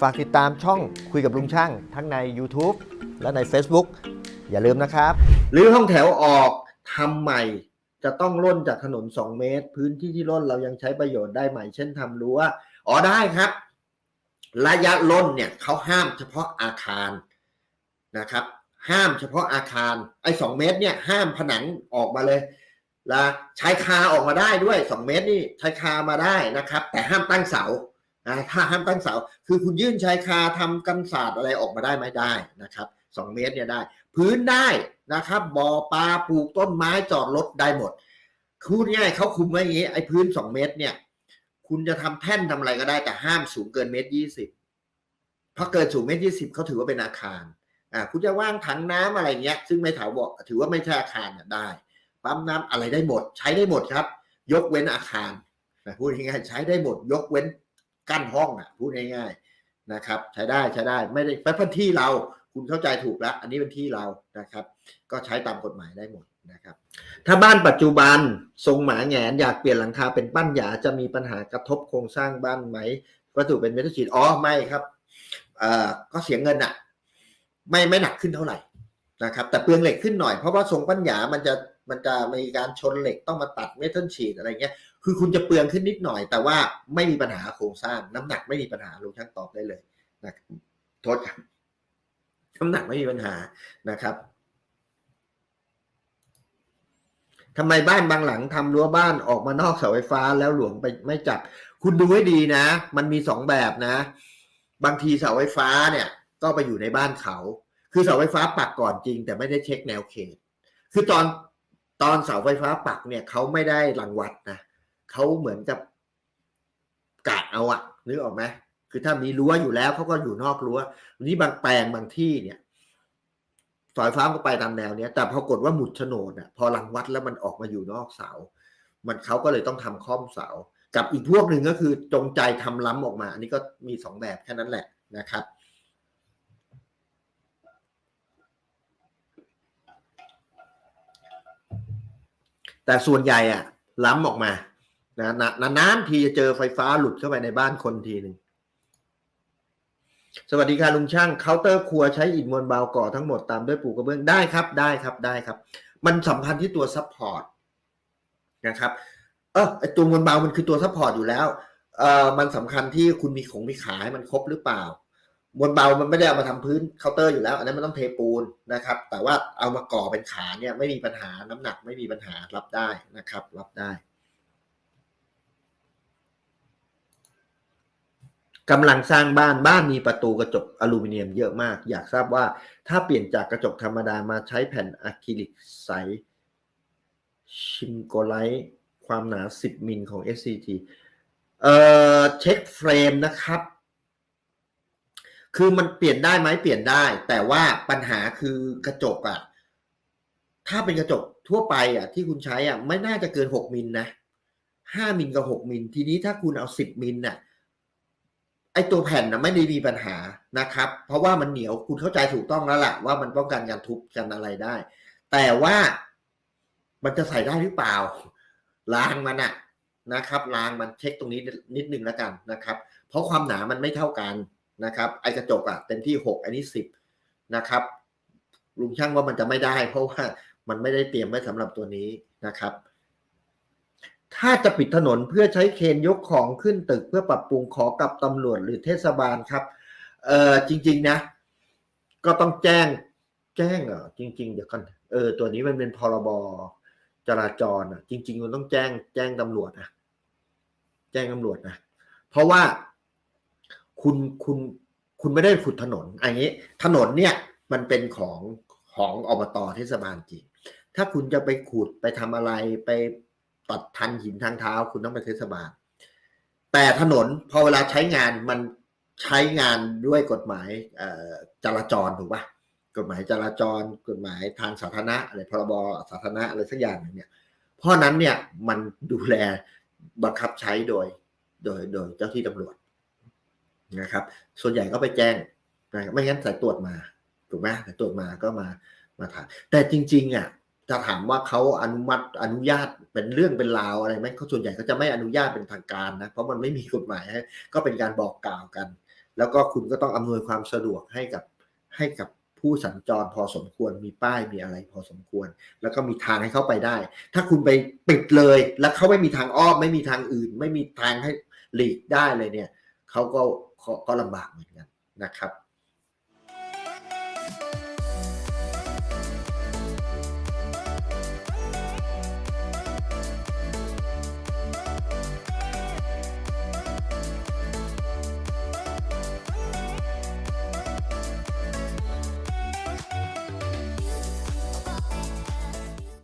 ฝากติดตามช่องคุยกับลุงช่าง ทั้งใน YouTube และใน Facebook อย่าลืมนะครับ หรือห้องแถวออกทำใหม่ จะต้องล่นจากถนน 2 เมตร พื้นที่ที่ล่นเรายังใช้ประโยชน์ได้ไหม่ เช่นทำรั้วอ๋อได้ครับ ระยะล่นเนี่ยเขาห้ามเฉพาะอาคารนะครับ ห้ามเฉพาะอาคารไอ้สเมตรเนี่ยห้ามผนังออกมาเลย และใช้คาออกมาได้ด้วย 2 เมตรนี่ใช้คามาได้นะครับ แต่ห้ามตั้งเสานะถ้าห้ามตั้งเสา คือคุณยื่นชายคาทำกันศาสตร์อะไรออกมาได้ไหมได้นะครับ 2 เมตรเนี่ยได้ พื้นได้นะครับบ่อปลาปลูกต้นไม้จอดรถได้หมดพูดง่ายเขาคุมไว้อย่างนี้ไอ้พื้น 2 เมตรเนี่ย คุณจะทำแท่นทำอะไรก็ได้แต่ห้ามสูงเกินเมตรยี่สิบพราะเกินสูงเมตรยี่สิบเขาถือว่าเป็นอาคารอ่าคุณจะว่างถังน้ำอะไรเงี้ย ซึ่งไม่ถาวบอกถือว่าไม่ใช่อาคารเนี่ยได้ ปั๊มน้ำอะไรได้หมด ใช้ได้หมดครับ ยกเว้นอาคารนะพูดง่ายๆใช้ได้หมด ยกเว้นกั้นห้องอะพูดง่ายๆนะครับ ใช้ได้ใช้ได้ไม่ได้ไปพันที่เราคุณเข้าใจถูกแล้ว อันนี้เป็นที่เรานะครับ ก็ใช้ตามกฎหมายได้หมดนะครับ ถ้าบ้านปัจจุบันทรงหมาแงนอยากเปลี่ยนหลังคาเป็นปั้นหยาจะมีปัญหากระทบโครงสร้างบ้านไหมวัตถุเป็นเมทัลชีตอ๋อไม่ครับเอ่อก็เสียเงินอะไม่ไม่หนักขึ้นเท่าไหร่นะครับ แต่เปลืองเหล็กขึ้นหน่อยเพราะว่าทรงปั้นหยามันจะ มันจะมีการชนเหล็กต้องมาตัดเมทัลชีตอะไรเงี้ย คือคุณจะเปลืองขึ้นนิดหน่อย แต่ว่าไม่มีปัญหาโครงสร้าง น้ำหนักไม่มีปัญหาลุงช่างตอบได้เลยนะโทษครับน้ำหนักไม่มีปัญหานะครับทำไมบ้านบางหลังทำรั้วบ้านออกมานอกเสาไฟฟ้าแล้วหลวงไปไม่จับ คุณดูให้ดีนะ มันมีสองแบบนะ บางทีเสาไฟฟ้าเนี่ยก็ไปอยู่ในบ้านเขา คือเสาไฟฟ้าปักก่อนจริง แต่ไม่ได้เช็คแนวเขต คือตอน ตอนเสาไฟฟ้าปักเนี่ยเขาไม่ได้รังวัดนะเขาเหมือนกับกะเอาอะนึกออกไหมคือถ้ามีรั้วอยู่แล้วเขาก็อยู่นอกรั้วนี่บางแปลงบางที่เนี่ยสายฟ้าก็ไปตามแนวเนี้ยแต่ปรากฏว่าหมุดโฉนดอะพอรังวัดแล้วมันออกมาอยู่นอกเสา มันเขาก็เลยต้องทำค่อมเสา กับอีกพวกหนึ่งก็คือจงใจทำล้ำออกมา อันนี้ก็มีสองแบบแค่นั้นแหละนะครับ แต่ส่วนใหญ่อะล้ำออกมานะนะนานๆทีจะเจอไฟฟ้าหลุดเข้าไปในบ้านคนทีหนึ่งสวัสดีค่ะลุงช่างเคาน์เตอร์ครัวใช้อิฐมวลเบาก่อทั้งหมดตามด้วยปูกระเบื้องได้ครับได้ครับได้ครับ มันสำคัญที่ตัวซัพพอร์ตนะครับเออไอตัวมวลเบามันคือตัวซัพพอร์ตอยู่แล้วเออมันสำคัญที่คุณมีของมีขายมันครบหรือเปล่า มวลเบามันไม่ได้เอามาทำพื้นเคาน์เตอร์อยู่แล้ว อันนั้นมันต้องเทปูนนะครับ แต่ว่าเอามาก่อเป็นขาเนี่ยไม่มีปัญหาน้ำหนักไม่มีปัญหารับได้นะครับ รับได้กำลังสร้างบ้านบ้านมีประตูกระจกอลูมิเนียมเยอะมาก อยากทราบว่าถ้าเปลี่ยนจากกระจกธรรมดามาใช้แผ่นอะคริลิกใสชิงโกไลท์ความหนา 10 มิลของ SCT เอ่อเช็คเฟรมนะครับ คือมันเปลี่ยนได้ไหมเปลี่ยนได้ แต่ว่าปัญหาคือกระจกอะถ้าเป็นกระจกทั่วไปอะที่คุณใช้อะไม่น่าจะเกิน6มิลนะ5มิลกับ6มิลทีนี้ถ้าคุณเอา10มิลน่ะไอตัวแผ่นนะไม่ได้มีปัญหานะครับ เพราะว่ามันเหนียวคุณเข้าใจถูกต้องแล้วล่ะ ว่ามันป้องกันการทุบกันอะไรได้ แต่ว่ามันจะใส่ได้หรือเปล่าล้างมันอะนะครับล้างมันเช็คตรงนี้นิดนึงแล้วกันนะครับ เพราะความหนามันไม่เท่ากัน นะครับไอกระจกอะเต็มที่หกอันนี้สิบนะครับ ลุงช่างว่ามันจะไม่ได้ เพราะว่ามันไม่ได้เตรียมไว้สำหรับตัวนี้นะครับ ถ้าจะปิดถนนเพื่อใช้เคนยกของขึ้นตึกเพื่อปรับปรุงขอกับตำรวจหรือเทศบาลครับเออจริง ๆ นะ ก็ต้องแจ้งแจ้งเหรอจริง ๆ เดี๋ยวก่อนเออตัวนี้มันเป็นพรบจราจรอะ จริง ๆ มันต้องแจ้งแจ้งตำรวจนะแจ้งตำรวจนะเพราะว่า คุณคุณคุณไม่ได้ขุดถนนอันนี้ ถนนเนี่ยมันเป็นของของอบตเทศบาลจริงถ้าคุณจะไปขุดไปทำอะไรไปตัดทันหินทางเท้า คุณต้องไปเทศบาล แต่ถนนพอเวลาใช้งานมันใช้งานด้วยกฎหมายจราจรถูกปะกฎหมายจราจร กฎหมายทางสาธารณะอะไรพรบสาธารณะอะไรสักอย่างหนึงเนี่ย เพราะนั้นเนี่ยมันดูแลบังคับใช้โดย โดยโดยเจ้าที่ตำรวจ นะครับ ส่วนใหญ่ก็ไปแจ้งนะไม่งั้นสายตรวจมาถูกไหมสายตรวจมาก็มามาถามแต่จริงๆอะถ้าถามว่าเขาอนุมัติอนุญาตเป็นเรื่องเป็นราวอะไรไหมเขาส่วนใหญ่ก็จะไม่อนุญาตเป็นทางการนะเพราะมันไม่มีกฎหมายก็เป็นการบอกกล่าวกัน แล้วก็คุณก็ต้องอำนวยความสะดวกให้กับให้กับผู้สัญจรพอสมควรมีป้ายมีอะไรพอสมควร แล้วก็มีทางให้เข้าไปได้ ถ้าคุณไปปิดเลย แล้วเขาไม่มีทางอ้อมไม่มีทางอื่น ไม่มีทางให้หลีกได้เลยเนี่ยเขาก็ ก็ลำบากเหมือนกันนะครับ